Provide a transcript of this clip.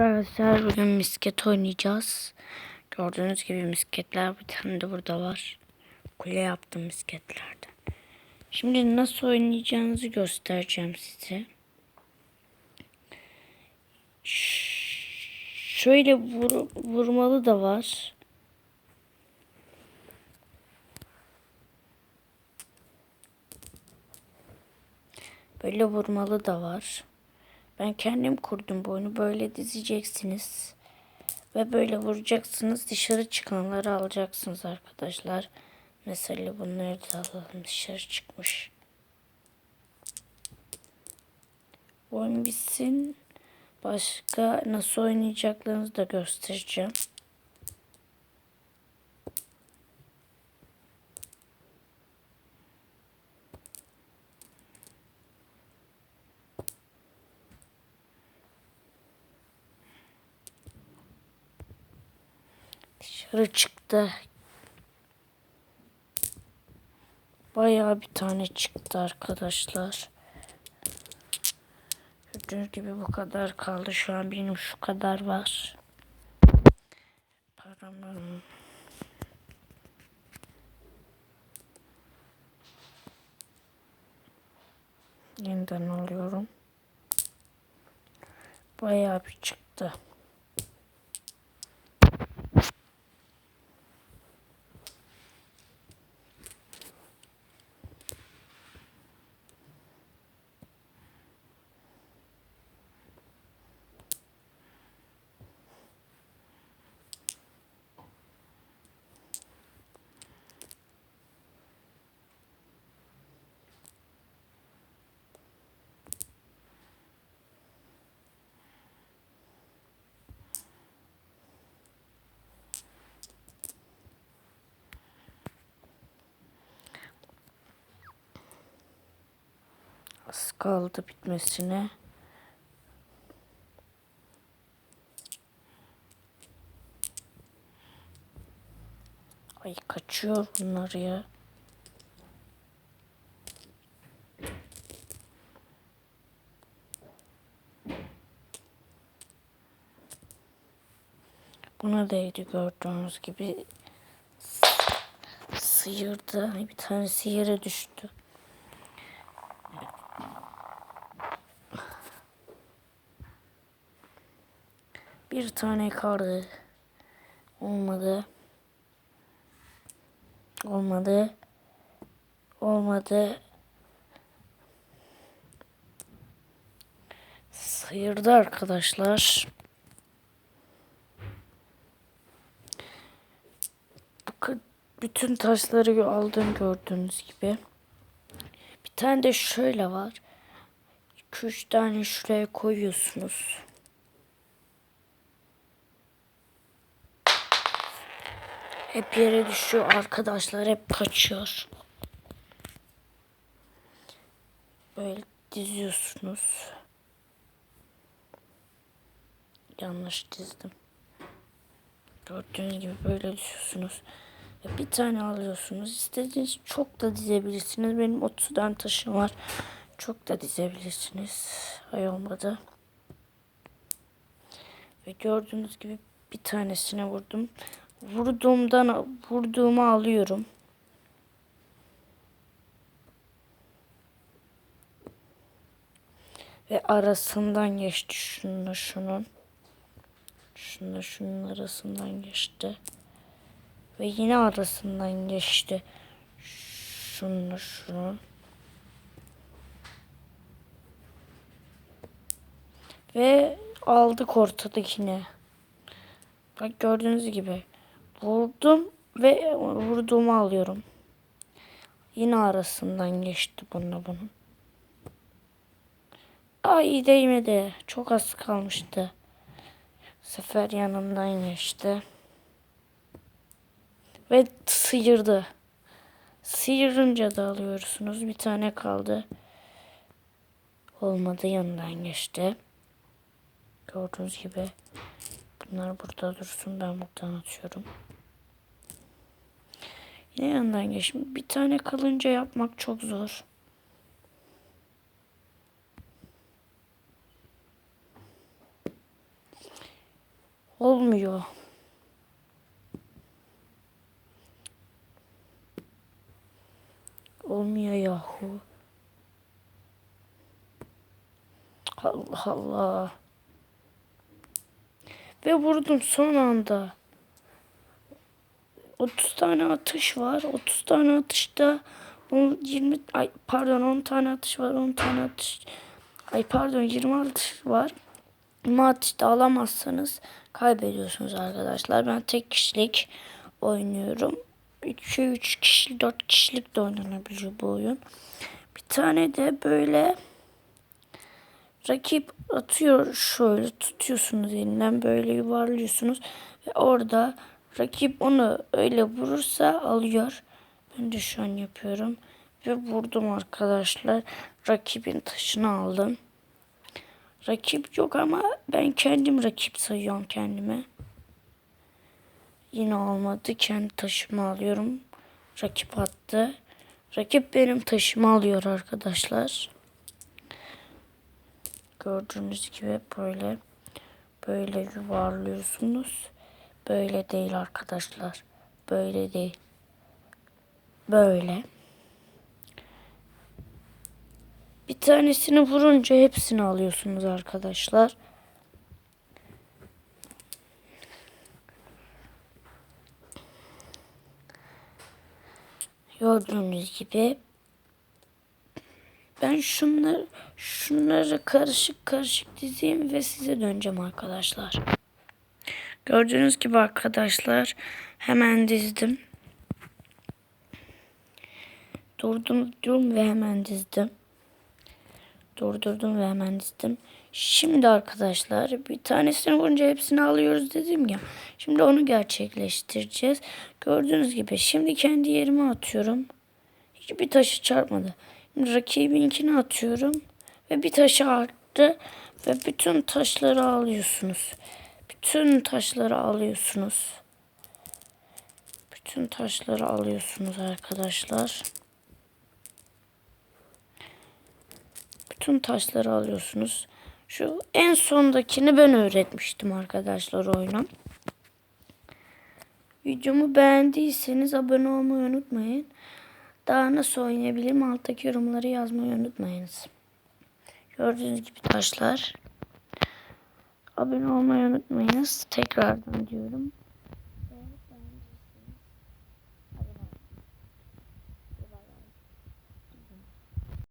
Arkadaşlar bugün misket oynayacağız. Gördüğünüz gibi misketler bir tane de burada var. Kule yaptım misketlerde. Şimdi nasıl oynayacağınızı göstereceğim size. Ş- şöyle vur, vurmalı da var. Böyle vurmalı da var. Ben kendim kurdum bu oyunu. Böyle dizeceksiniz. Ve böyle vuracaksınız. Dışarı çıkanları alacaksınız arkadaşlar. Mesela bunları da alalım. Dışarı çıkmış. Oyun bitsin. Başka nasıl oynayacaklarınızı da göstereceğim. Dışarı çıktı. Bayağı bir tane çıktı arkadaşlar. Gördüğünüz gibi bu kadar kaldı. Şu an benim şu kadar var. Paramın. Yeniden alıyorum. Bayağı bir çıktı. Az kaldı bitmesine. Ay kaçıyor bunlar ya. Buna değdi gördüğünüz gibi. Sıyırdı. Ay, Bir tanesi yere düştü. Bir tane kaldı. Olmadı. Olmadı. Olmadı. Sıyırdı arkadaşlar. Bütün taşları aldım gördüğünüz gibi. Bir tane de şöyle var. 2-3 tane şuraya koyuyorsunuz. Hep yere düşüyor arkadaşlar hep kaçıyor. Böyle diziyorsunuz. Yanlış dizdim. Gördüğünüz gibi böyle diziyorsunuz. Bir tane alıyorsunuz. İstediğiniz çok da dizebilirsiniz. Benim 30 tane taşım var. Çok da dizebilirsiniz. Ay olmadı. Ve gördüğünüz gibi bir tanesine vurdum. Vurduğumdan vurduğumu alıyorum. Ve arasından geçti şununla şunun. Şununla şunun arasından geçti. Ve yine arasından geçti. Şununla şunun. Ve aldık ortadakini. Bak gördüğünüz gibi. Vurdum ve vurduğumu alıyorum. Yine arasından geçti bununla bunun. Ay değmedi. Çok az kalmıştı. Sefer yanından geçti. Ve sıyırdı. Sıyırınca da alıyorsunuz. Bir tane kaldı. Olmadı yanından geçti. Gördüğünüz gibi. Bunlar burada dursun. Ben buradan atıyorum. Yine yanından geçtim. Bir tane kalınca yapmak çok zor. Olmuyor. Olmuyor yahu. Allah Allah. Ve vurdum son anda. 30 tane atış var. 30 tane atışta 10, 20 ay pardon 10 tane atış var. 10 tane atış. Ay pardon 20 atış var. 20 atışta alamazsanız kaybediyorsunuz arkadaşlar. Ben tek kişilik oynuyorum. 2 3 kişi 4 kişilik de oynanabiliyor bu oyun. Bir tane de böyle rakip atıyor şöyle tutuyorsunuz elinden böyle yuvarlıyorsunuz ve orada rakip onu öyle vurursa alıyor. Ben de şu an yapıyorum ve vurdum arkadaşlar. Rakibin taşını aldım. Rakip yok ama ben kendim rakip sayıyorum kendime. Yine olmadı. Kendi taşımı alıyorum. Rakip attı. Rakip benim taşımı alıyor arkadaşlar. Gördüğünüz gibi böyle böyle yuvarlıyorsunuz. Böyle değil arkadaşlar. Böyle değil. Böyle. Bir tanesini vurunca hepsini alıyorsunuz arkadaşlar. Gördüğünüz gibi ben şunları şunları karışık karışık dizeyim ve size döneceğim arkadaşlar. Gördüğünüz gibi arkadaşlar hemen dizdim. Durdurdum ve hemen dizdim. Durdurdum ve hemen dizdim. Şimdi arkadaşlar bir tanesini vurunca hepsini alıyoruz dedim ya. Şimdi onu gerçekleştireceğiz. Gördüğünüz gibi şimdi kendi yerime atıyorum. Hiçbir taşı çarpmadı. Rakibinkini atıyorum. Ve bir taşı arttı. Ve bütün taşları alıyorsunuz. Bütün taşları alıyorsunuz. Bütün taşları alıyorsunuz arkadaşlar. Bütün taşları alıyorsunuz. Şu en sondakini ben öğretmiştim arkadaşlar oyunu. Videomu beğendiyseniz abone olmayı unutmayın. Daha nasıl oynayabilirim alttaki yorumları yazmayı unutmayınız. Gördüğünüz gibi taşlar. Abone olmayı unutmayınız. Tekrardan diyorum.